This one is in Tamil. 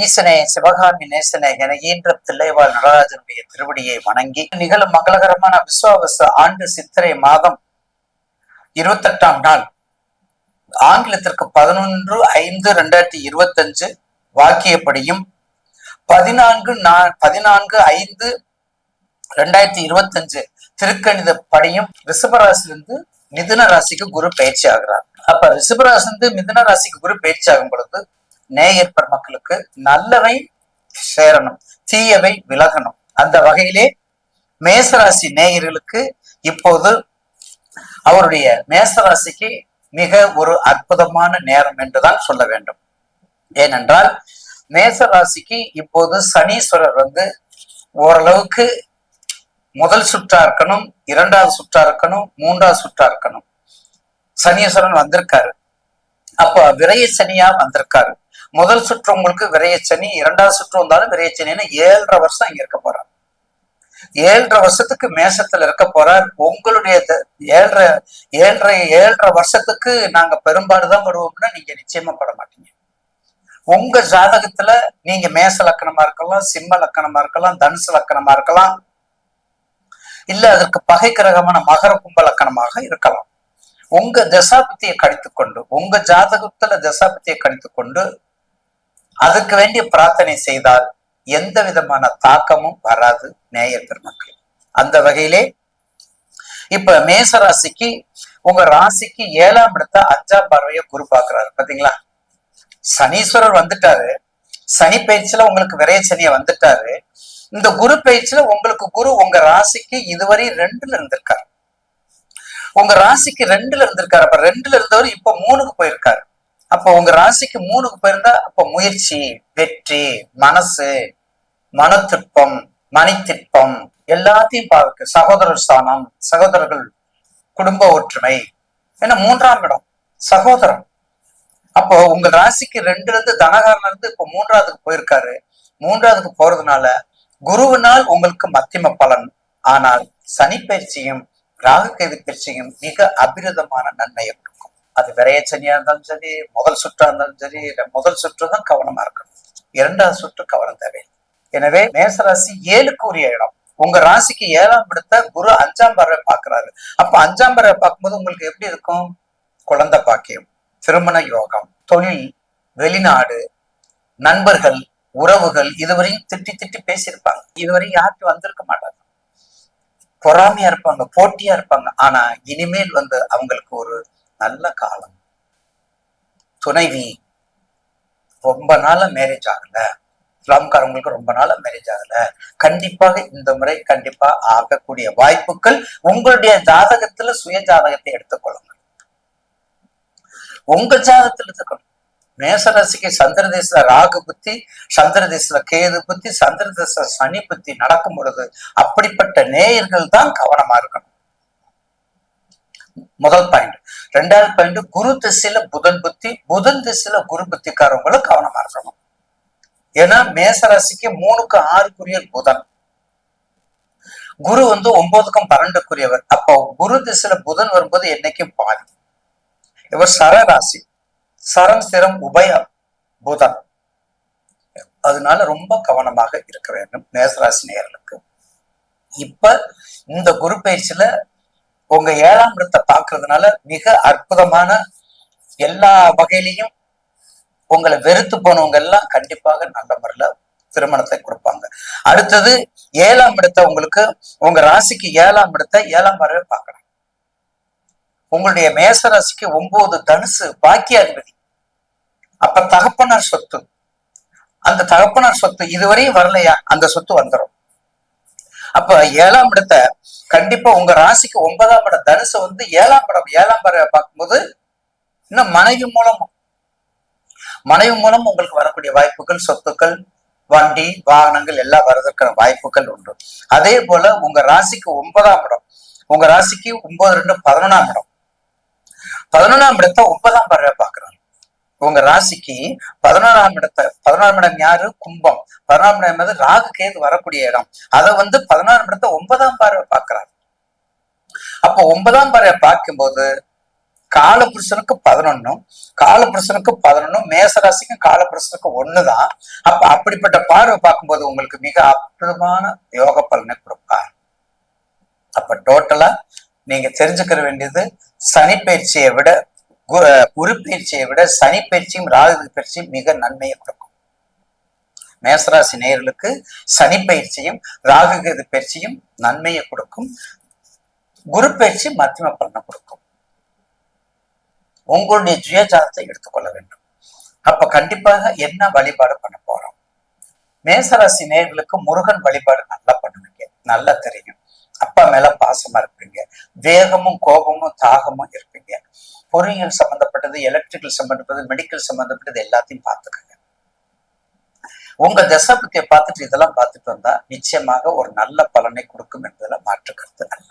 ஈசனே சிவகாமி நேசனே என ஈன்ற தில்லைவாழ் நடராஜனுடைய திருவடியை வணங்கி நிகழும் மங்களகரமான விஸ்வாவச ஆண்டு சித்திரை மாதம் இருபத்தெட்டாம் நாள் ஆங்கிலத்திற்கு பதினொன்று ஐந்து ரெண்டாயிரத்தி இருபத்தஞ்சு வாக்கியப்படியும் பதினான்கு நா பதினான்கு ஐந்து ரெண்டாயிரத்தி இருபத்தஞ்சு திருக்கணித படியும் ரிஷபராசிலிருந்து மிதுன ராசிக்கு குரு பயிற்சி ஆகிறார். அப்ப ரிஷபராசிலிருந்து மிதுன ராசிக்கு குரு பயிற்சி ஆகும் பொழுது நேயர் பெருமக்களுக்கு நல்லவை சேரணும் தீயவை விலகணும். அந்த வகையிலே மேசராசி நேயர்களுக்கு இப்போது அவருடைய மேசராசிக்கு மிக ஒரு அற்புதமான நேரம் என்றுதான் சொல்ல வேண்டும். ஏனென்றால் மேசராசிக்கு இப்போது சனீஸ்வரர் வந்து ஓரளவுக்கு முதல் சுற்றா இருக்கணும் இரண்டாவது சுற்றா இருக்கணும் மூன்றாவது சுற்றா இருக்கணும். சனீஸ்வரன் வந்திருக்காரு. அப்போ விரைய சனியா வந்திருக்காரு. முதல் சுற்று உங்களுக்கு விரையச்சனி இரண்டாவது சுற்று வந்தாலும் விரையச்சனின்னு ஏழரை வருஷம் இங்க இருக்க போறார். ஏழரை வருஷத்துக்கு மேசத்துல இருக்க போறார். உங்களுடைய த- ஏழரை ஏழரை ஏழரை வருஷத்துக்கு நாங்க பெரும்பாடுதான் படுவோம்னா நீங்க நிச்சயமா பட மாட்டீங்க. உங்க ஜாதகத்துல நீங்க மேச லக்கணமா இருக்கலாம் சிம்ம லக்கணமா இருக்கலாம் தனுசு லக்கணமா இருக்கலாம். இல்ல அதற்கு பகை கிரகமான மகர கும்ப லக்கணமாக இருக்கலாம். உங்க தசாபத்தியை கணித்துக் கொண்டு உங்க ஜாதகத்துல தசாபத்தியை கணித்துக் கொண்டு அதுக்கு வேண்டிய பிரார்த்தனை செய்தால் எந்த விதமான தாக்கமும் வராது நேய பெருமக்கள். அந்த வகையிலே இப்ப மேச ராசிக்கு உங்க ராசிக்கு ஏழாம் இடத்த அஞ்சாம் பார்வையை குரு பாக்குறாரு பாத்தீங்களா? சனீஸ்வரர் வந்துட்டாரு. சனி பயிற்சியில உங்களுக்கு விரைய சனியை வந்துட்டாரு. இந்த குரு பயிற்சியில உங்களுக்கு குரு உங்க ராசிக்கு இதுவரை ரெண்டுல இருந்திருக்காரு. உங்க ராசிக்கு ரெண்டுல இருந்திருக்காரு. அப்ப ரெண்டுல இருந்தவர் இப்ப மூணுக்கு போயிருக்காரு. அப்ப உங்க ராசிக்கு மூணுக்கு போயிருந்தா அப்ப முயற்சி வெற்றி மனசு மனத்திற்பம் மணித்திற்பம் எல்லாத்தையும் பார்க்க சகோதரர் ஸ்தானம் சகோதரர்கள் குடும்ப ஒற்றுமை. ஏன்னா மூன்றாம் இடம் சகோதரன். அப்போ உங்க ராசிக்கு ரெண்டுல இருந்து தனகாரன்ல இருந்து இப்ப மூன்றாவதுக்கு போயிருக்காரு. மூன்றாவதுக்கு போறதுனால குருவினால் உங்களுக்கு மத்தியம பலன். ஆனால் சனி பயிற்சியும் ராகுகேது பயிற்சியும் மிக அபிரதமான நன்மை அது விரைய சனியா இருந்தாலும் சரி முதல் சுற்றா இருந்தாலும் சரி முதல் சுற்று தான் கவனமா இருக்கணும். இரண்டாவது சுற்று கவனம் தேவை எனவே மேசராசி ஏழுக்குரிய இடம். உங்க ராசிக்கு ஏழாம் இடத்த குரு அஞ்சாம் பறவை பாக்குறாரு அப்ப அஞ்சாம் பறவை பார்க்கும்போது உங்களுக்கு எப்படி இருக்கும்? குழந்தை பாக்கியம் திருமண யோகம் தொழில் வெளிநாடு நண்பர்கள் உறவுகள் இதுவரையும் திட்டி திட்டி பேசியிருப்பாங்க. இதுவரையும் யார்கிட்ட வந்திருக்க மாட்டாங்க. பொறாமையா இருப்பாங்க போட்டியா இருப்பாங்க. ஆனா இனிமேல் வந்து அவங்களுக்கு ஒரு நல்ல காலம். துணைவி ரொம்ப நாள மேரேஜ் ஆகல. இஸ்லாம்காரங்களுக்கு ரொம்ப நாளா மேரேஜ் ஆகல. கண்டிப்பாக இந்த முறை கண்டிப்பா ஆகக்கூடிய வாய்ப்புகள் உங்களுடைய ஜாதகத்துல சுய ஜாதகத்தை எடுத்துக்கொள்ளுங்க உங்க ஜாதகத்துல இருக்கணும் மேசராசிக்கு சந்திர தேசத்துல ராகு புத்தி சந்திர தேசத்துல கேது புத்தி சந்திர தேச சனி புத்தி நடக்கும் பொழுது அப்படிப்பட்ட நேயர்கள் தான் கவனமா இருக்கணும். முதல் பாயிண்ட் ரெண்டாவது பாயிண்ட் குரு திசையில புதன் புத்தி புதன் திசையில குரு புத்திக்காரவங்களும் கவனமா இருக்கணும். ஏன்னா மேசராசிக்கு மூணுக்கு ஆறுக்குரிய புதன். குரு வந்து ஒன்பதுக்கும் பன்னெண்டுக்குரியவர். அப்போ குரு திசையில புதன் வரும்போது என்னைக்கும் பாதி. இவர் சரராசி. சரம் சிரம் உபயம் புதன். அதனால ரொம்ப கவனமாக இருக்க வேண்டும் மேசராசி நேர்களுக்கு இப்ப இந்த குரு பயிற்சியில உங்க ஏழாம் இடத்தை பார்க்கறதுனால மிக அற்புதமான எல்லா வகையிலையும் உங்களை வெறுத்து போனவங்க எல்லாம் கண்டிப்பாக நல்ல முறையில திருமணத்தை கொடுப்பாங்க. அடுத்தது ஏழாம் இடத்தை உங்களுக்கு உங்க ராசிக்கு ஏழாம் இடத்தை ஏழாம் வரவே பார்க்கணும் உங்களுடைய மேச ராசிக்கு ஒன்பது தனுசு பாக்கியாதிபதி. அப்ப தகப்பனார் சொத்து. அந்த தகப்பனார் சொத்து இதுவரையும் வரலையா? அந்த சொத்து வந்துடும் அப்ப ஏழாம் இடத்தை கண்டிப்பா உங்க ராசிக்கு ஒன்பதாம் படம் தனுசு வந்து ஏழாம் படம் ஏழாம் படம் பார்க்கும்போது இன்னும் மனைவி மூலம் மனைவி மூலம் உங்களுக்கு வரக்கூடிய வாய்ப்புகள் சொத்துக்கள் வண்டி வாகனங்கள் எல்லாம் வர்றதற்கான வாய்ப்புகள் உண்டு. அதே போல உங்க ராசிக்கு ஒன்பதாம் இடம். உங்க ராசிக்கு ஒன்பது ரெண்டு பதினொன்றாம் இடம். பதினொன்றாம் இடத்தை ஒன்பதாம் பார்வை பாக்குறாங்க உங்க ராசிக்கு பதினோராம் இடத்தை பதினொன்றாம் இடம் யாரு? கும்பம். பதினொன்றாம் இடம் வந்து ராகு கேது வரக்கூடிய இடம். அதை வந்து பதினோராம் இடத்தை ஒன்பதாம் பார்வை பார்க்கிறார். அப்போ ஒன்பதாம் பார்வை பார்க்கும்போது காலபுருஷனுக்கு பதினொன்னும் காலபுருஷனுக்கு பதினொன்னும் மேசராசிக்கும் காலபுருஷனுக்கு ஒண்ணுதான். அப்ப அப்படிப்பட்ட பார்வை பார்க்கும்போது உங்களுக்கு மிக அற்புதமான யோக பலனை கொடுப்பார். அப்ப டோட்டலா நீங்க தெரிஞ்சுக்கிற வேண்டியது சனி பயிற்சியை விட கு- குரு பயிற்சியை விட சனி பயிற்சியும் ராகு பயிற்சியும் மிக நன்மையை கொடுக்கும். மேசராசி நேயர்களுக்கு சனி பயிற்சியும் ராகு கேது பயிற்சியும் நன்மையை கொடுக்கும். குரு பயிற்சி மத்தியம பலனை கொடுக்கும். உங்களுடைய சுயஜாதத்தை எடுத்துக்கொள்ள வேண்டும். அப்ப கண்டிப்பாக என்ன வழிபாடு பண்ண போறோம்? மேசராசி நேர்களுக்கு முருகன் வழிபாடு நல்லா பண்ணுவீங்க நல்லா தெரியும். அப்பா மேல பாசமா இருப்பீங்க. வேகமும் கோபமும் தாகமும் இருப்பீங்க. பொறியியல் சம்பந்தப்பட்டது எலக்ட்ரிக்கல் சம்பந்தப்பட்டது மெடிக்கல் சம்பந்தப்பட்டது எல்லாத்தையும் பார்த்துக்கோங்க. உங்க தசாபத்தியை பார்த்துட்டு இதெல்லாம் பார்த்துட்டு வந்தா நிச்சயமாக ஒரு நல்ல பலனை கொடுக்கும்